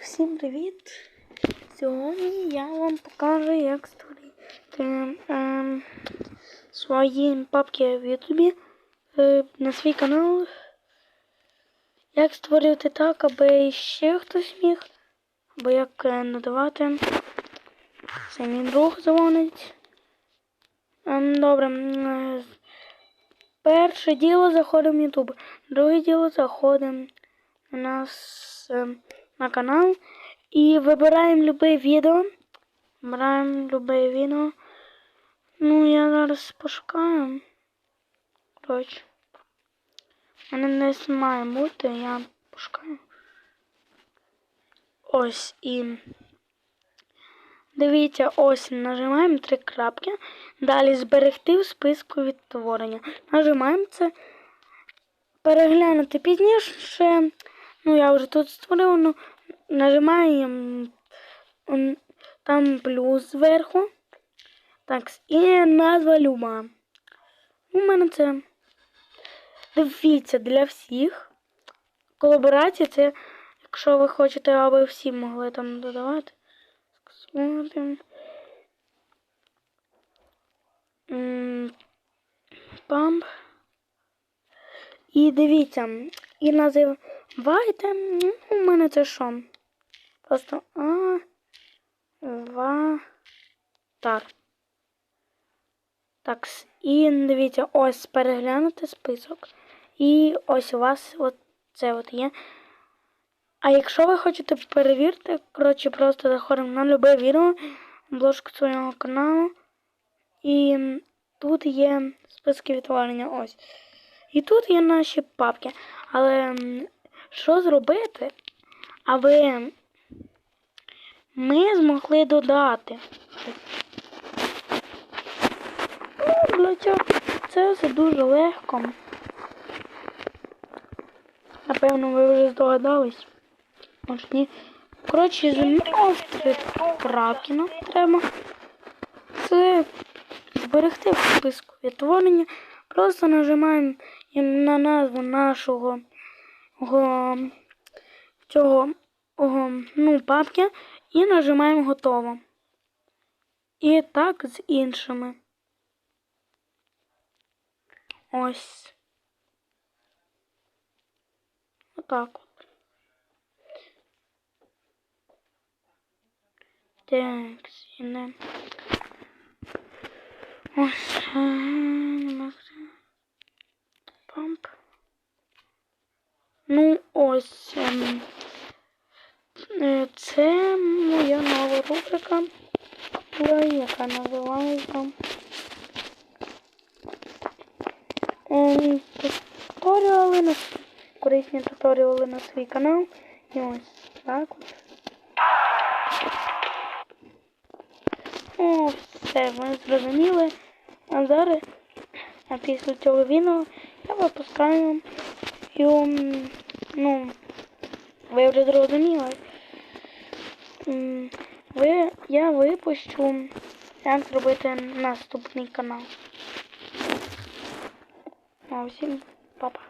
Всім привіт! Сьогодні я вам покажу, як створити ем, свої папки в Ютубі е, на свій канал. Як створювати так, аби ще хтось міг, або як е, надавати. Це мій друг дзвонить. Ем, добре. е, Перше діло заходимо в Ютуб. Друге діло заходимо у нас ем, на канал і вибираємо любе відео. Вибираємо любе відео. Ну, я зараз пошукаю. Коротше. Мене десь має бути, я пошукаю. Ось і. Дивіться, ось нажимаємо три крапки. Далі зберегти в списку відтворення. Нажимаємо це. Переглянути пізніше. Ну, я вже тут створив, ну, нажимаємо там плюс зверху. Так, і назва люба. У мене це. Дивіться для всіх. Колаборація це, якщо ви хочете, аби всі могли там додавати. М, Памп. І дивіться, і називайте. Ну, У мене це що? Просто аватар. Так, і дивіться, ось переглянути список. І ось у вас от це от є. А якщо ви хочете перевірити, коротше, просто заходимо на любе відео, обложку свого каналу. І тут є списки відтворення. Ось. І тут є наші папки. Але що зробити, аби ми змогли додати? Ну, це все дуже легко. Напевно, ви вже здогадались. Може ні. Коротше, три нам треба. Це зберегти в списку відтворення. Просто нажимаємо на назву нашого го, цього го, ну, папки і нажимаємо готово. І так з іншими. Ось. Отак от. Так, сіне. Ось. е, нема де. Памп. Ну, ось. ем, е, Це моя нова рубрика, яка називається ем, туторіали на корисні туторіали на свій канал. І ось так от. О, все, ви зрозуміли. А зараз, а після цього відео я випускаю і, ну, ви вже зрозуміли. Я випущу, як зробити наступний канал. А всім па-па.